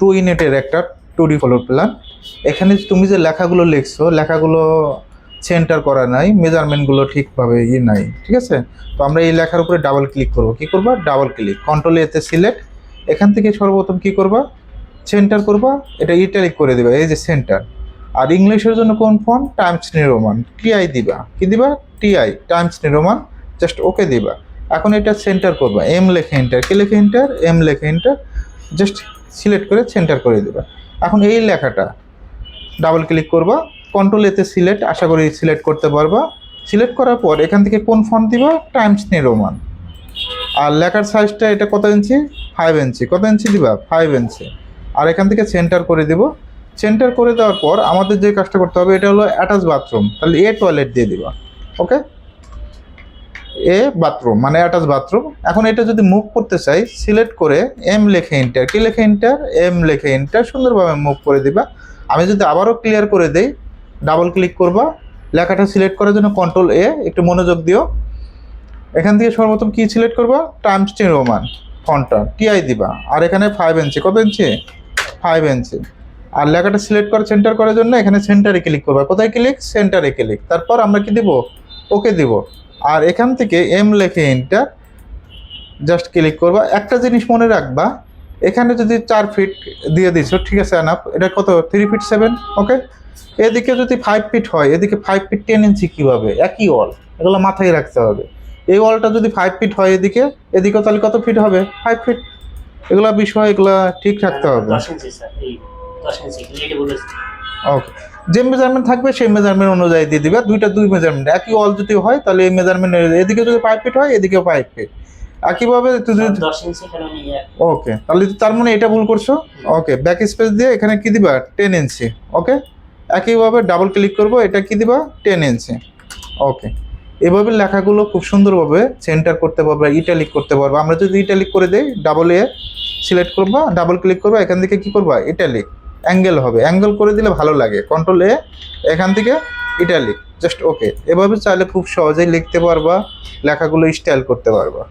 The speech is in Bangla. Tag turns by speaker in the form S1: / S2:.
S1: টু ইউনিটের একটা টু ডি ফলোর প্ল্যান এখানে তুমি যে লেখাগুলো লিখছো, লেখাগুলো সেন্টার করা নাই মেজারমেন্টগুলো ঠিকভাবে ই নাই, ঠিক আছে? তো আমরা এই লেখার উপরে ডাবল ক্লিক করব। কি করবা? ডাবল ক্লিক কন্ট্রোল এতে সিলেক্ট এখান থেকে সর্বপ্রথম কি করবা? সেন্টার করবা, এটা ইটালিক করে দিবা, এই যে সেন্টার আর ইংলিশের জন্য কোন ফোন টাইমস নিরোমান টিআই দিবা। কি দিবা? TI Times New Roman just okay দিবা। এখন এটা সেন্টার করবা। এম লেখে এন্টার কি লেখে এন্টার এম লেখে এন্টার জাস্ট সিলেক্ট করে সেন্টার করে দেবে। এখন এই লেখাটা ডাবল ক্লিক করবা কন্ট্রোল এতে সিলেক্ট আশা করি সিলেক্ট করতে পারবা। সিলেক্ট করার পর এখান থেকে কোন ফন্ট দিবা? টাইমস নিরোমান আর লেখার সাইজটা এটা কত ইঞ্চি? Five inch. কত ইঞ্চি দিবা? Five inch. আর এখান থেকে সেন্টার করে দিব। সেন্টার করে দেওয়ার পর আমাদের যে কাজটা করতে হবে, এটা হলো অ্যাটাচ বাথরুম তাহলে এ টয়লেট দিয়ে দিবা। ওকে এ বাথরুম মানে অ্যাটাচ বাথরুম এখন এটা যদি মুভ করতে চাই সিলেক্ট করে এম লেখে ইন্টার কি লেখে ইন্টার এম লেখে ইন্টার সুন্দরভাবে মুভ করে দিবা। আমি যদি আবারও ক্লিয়ার করে দেই ডাবল ক্লিক করবা। লেখাটা সিলেক্ট করার জন্য কন্ট্রোল এ একটু মনোযোগ দিও। এখান থেকে সর্বপ্রথম কি সিলেক্ট করবা? টাইমস টেন রোমান ফন্টটা টিআই দিবা? আর এখানে ফাইভ ইঞ্চি কত ইঞ্চি ফাইভ ইঞ্চি আর লেখাটা সিলেক্ট করে সেন্টার করার জন্য এখানে সেন্টারে ক্লিক করবা। কোথায় ক্লিক সেন্টারে ক্লিক তারপর আমরা কি দিব? ওকে দিব। আর এখান থেকে এম লেখে এন্টার জাস্ট ক্লিক করবা। একটা জিনিস মনে রাখবা এখানে যদি চার ফিট দিয়ে দিছো ঠিক আছে আনাপ এটা কত? থ্রি ফিট সেভেন ওকে এদিকে যদি ফাইভ ফিট হয় এদিকে ফাইভ ফিট টেন ইঞ্চি কীভাবে? একই ওয়াল এগুলো মাথায় রাখতে হবে। এই ওয়ালটা যদি ফাইভ ফিট হয় এদিকে এদিকে তাহলে কত ফিট হবে? ফাইভ ফিট এগুলা বিষয় এগুলা ঠিক রাখতে হবে। ওকে যে মেজারমেন্ট থাকবে সেই মেজারমেন্ট অনুযায়ী দিয়ে দিবে। দুইটা দুই মেজারমেন্ট একই অল যদি হয় তাহলে এই মেজারমেন্ট এদিকে যদি পাইপ ফিট হয় এদিকেও পাইপ ফিট একইভাবে ওকে তাহলে তার মানে এটা ভুল করছ? ওকে ব্যাক স্পেস দিয়ে এখানে কি দিবা? টেন ইঞ্চি ওকে একইভাবে ডাবল ক্লিক করব এটা কি দিবা? টেন ইঞ্চি ওকে এভাবে লেখাগুলো খুব সুন্দরভাবে সেন্টার করতে পারবে ইটালিক করতে পারবে। আমরা যদি ইটালিক করে দেই ডাবল এ সিলেক্ট করবা ডাবল ক্লিক করবা এখান থেকে কি করবা? ইটালিক অ্যাঙ্গেল হবে। অ্যাঙ্গেল করে দিলে ভালো লাগে। কন্ট্রোল এ এখান থেকে ইটালিক জাস্ট ওকে এভাবে চাইলে খুব সহজেই লিখতে পারবা, লেখাগুলো স্টাইল করতে পারবা।